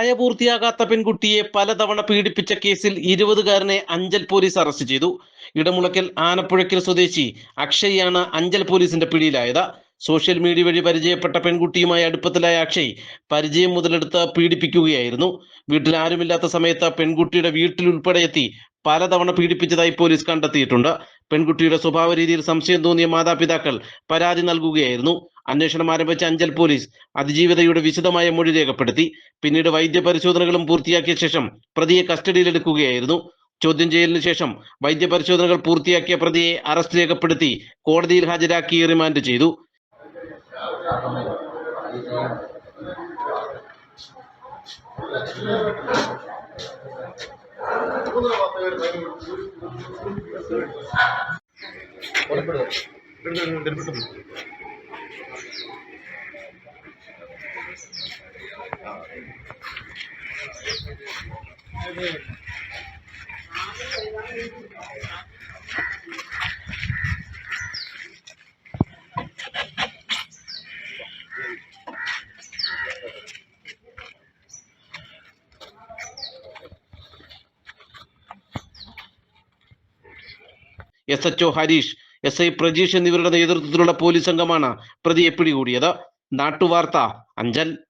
പ്രായപൂർത്തിയാകാത്ത പെൺകുട്ടിയെ പലതവണ പീഡിപ്പിച്ച കേസിൽ ഇരുപതുകാരനെ അഞ്ചൽ പോലീസ് അറസ്റ്റ് ചെയ്തു. ഇടമുളക്കൽ ആനപ്പുഴയ്ക്കൽ സ്വദേശി അക്ഷയ്യാണ് അഞ്ചൽ പോലീസിന്റെ പിടിയിലായത്. സോഷ്യൽ മീഡിയ വഴി പരിചയപ്പെട്ട പെൺകുട്ടിയുമായി അടുപ്പത്തിലായ അക്ഷയ് പരിചയം മുതലെടുത്ത് പീഡിപ്പിക്കുകയായിരുന്നു. വീട്ടിൽ ആരുമില്ലാത്ത സമയത്ത് പെൺകുട്ടിയുടെ വീട്ടിൽ ഉൾപ്പെടെ എത്തി പലതവണ പീഡിപ്പിച്ചതായി പോലീസ് കണ്ടെത്തിയിട്ടുണ്ട്. പെൺകുട്ടിയുടെ സ്വഭാവ രീതിയിൽ സംശയം തോന്നിയ മാതാപിതാക്കൾ പരാതി നൽകുകയായിരുന്നു. അന്വേഷണം ആരംഭിച്ച അഞ്ചൽ പോലീസ് അതിജീവിതയുടെ വിശദമായ മൊഴി രേഖപ്പെടുത്തി. പിന്നീട് വൈദ്യപരിശോധനകളും പൂർത്തിയാക്കിയ ശേഷം പ്രതിയെ കസ്റ്റഡിയിലെടുക്കുകയായിരുന്നു. ചോദ്യം ചെയ്യലിന് ശേഷം വൈദ്യപരിശോധനകൾ പൂർത്തിയാക്കിയ പ്രതിയെ അറസ്റ്റ് രേഖപ്പെടുത്തി കോടതിയിൽ ഹാജരാക്കി റിമാൻഡ് ചെയ്തു. S H O Harish S I Prajeesh എന്നിവരുടെ നേതൃത്വത്തിലുള്ള പോലീസ് സംഘമാണ് പ്രതിയെ പിടികൂടിയത്. നാട്ടുവാർത്ത അഞ്ചൽ.